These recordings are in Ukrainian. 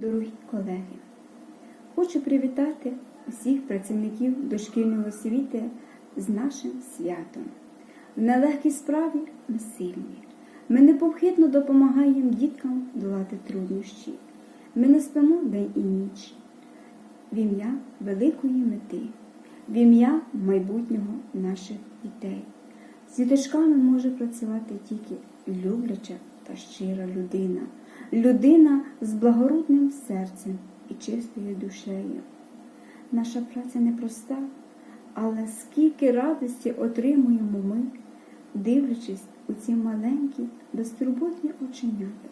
Дорогі колеги, хочу привітати усіх працівників дошкільної освіти з нашим святом. В нелегкій справі ми сильні. Ми непохитно допомагаємо діткам долати труднощі. Ми не спимо день і ніч. В ім'я великої мети, в ім'я майбутнього наших дітей. З діточками може працювати тільки любляча та щира людина, людина з благородним серцем і чистою душею. Наша праця непроста, але скільки радості отримуємо ми, дивлячись у ці маленькі, безтурботні оченята.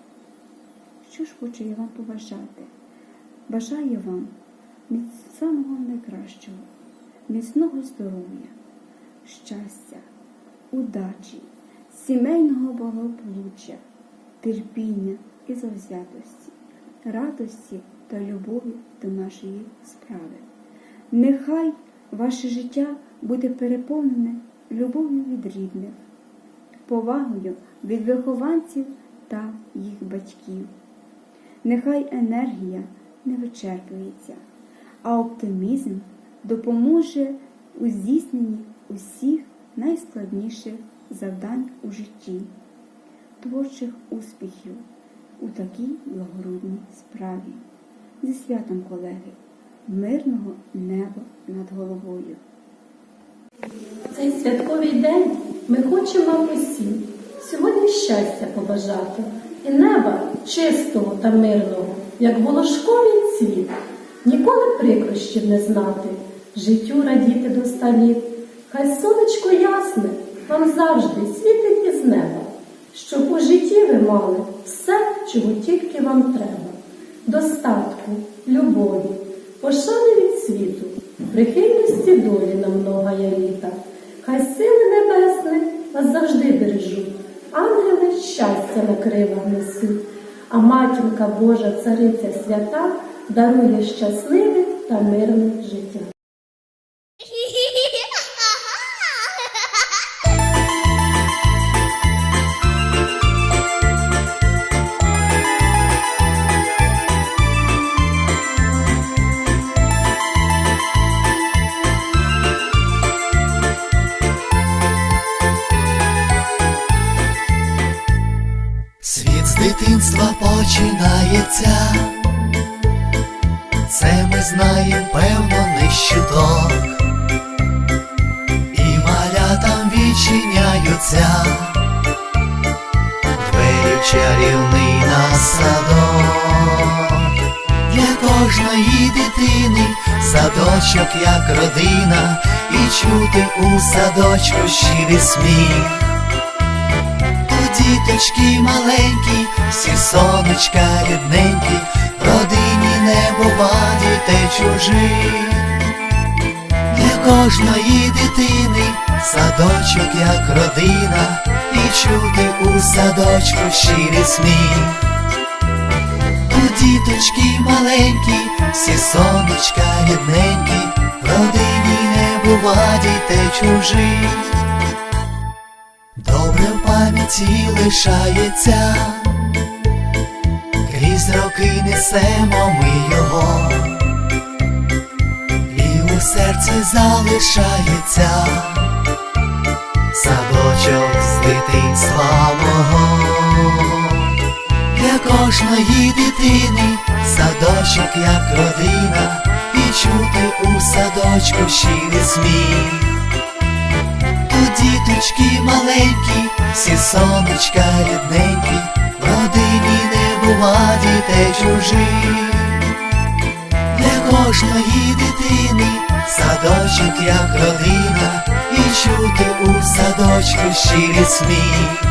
Що ж хочу я вам побажати? Бажаю вам міць- самого найкращого, міцного здоров'я, щастя, удачі, сімейного благополуччя, терпіння і завзятості, радості та любові до нашої справи. Нехай ваше життя буде переповнене любов'ю від рідних, повагою від вихованців та їх батьків. Нехай енергія не вичерпується, а оптимізм допоможе у здійсненні усіх найскладніших завдань у житті, творчих успіхів у такій благородній справі. Зі святом, колеги, мирного неба над головою. Цей святковий день ми хочемо вам сьогодні щастя побажати і неба чистого та мирного, як волошковий цвіт, ніколи прикрощів не знати, життю радіти до ста. Хай сонечко ясне вам завжди світить із неба, щоб у житті ви мали все, чого тільки вам треба, достатку, любові, пошани від світу, прихильності долі на многая літа. Хай сили небесні вас завжди бережуть, ангели щастя на крилах несуть, а матінка Божа цариця свята дарує щасливе та мирне життя. Світ з дитинства починається, це ми знаєм, певно, не щиток, і малятам відчиняються, двері чарівний на садок, для кожної дитини садочок як родина, і чути у садочку щирий сміх. Діточки маленькі, всі сонечка рідненькі, родині не бува дітей чужих. Для кожної дитини садочок як родина, і чути у садочку щирий сміх. Тут діточки маленькі, всі сонечка рідненькі, в родині не бува дітей чужих. Добре в пам'яті лишається, крізь роки несемо ми його, і у серці залишається садочок з дитинства мого. Для кожної дитини садочок як родина, і чути у садочку щирий сміх. Тут діточки маленькі, всі сонечка рідненькі, в родині не бува дітей чужих. Для кожної дитини садочок як родина, і чути у садочку щирий сміх.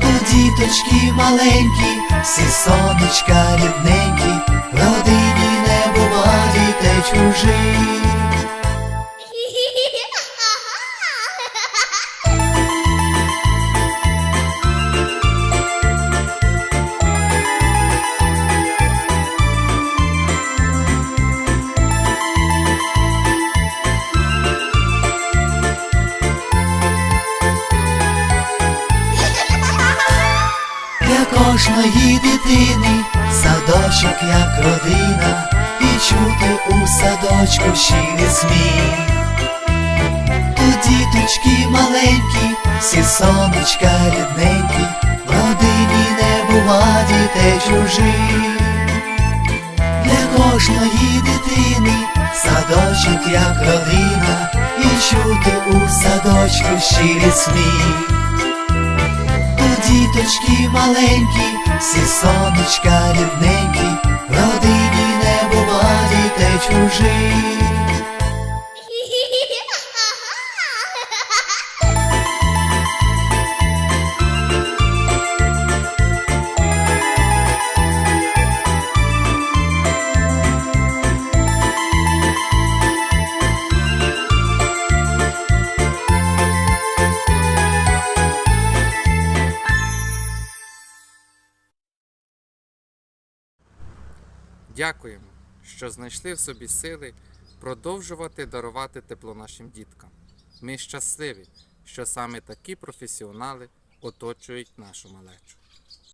Тут діточки маленькі, всі сонечка рідненькі, в родині не бува дітей чужих. Кожної дитини, садочок як родина, і чути у садочку щирий сміх. Тут діточки маленькі, всі сонечка рідненькі, в родині не бува дітей чужих. Для кожної дитини садочок як родина, і чути у садочку щирий сміх. Діточки маленькі, всі сонечка рідненькі, родині не бува дітей чужих. Дякуємо, що знайшли в собі сили продовжувати дарувати тепло нашим діткам. Ми щасливі, що саме такі професіонали оточують нашу малечу.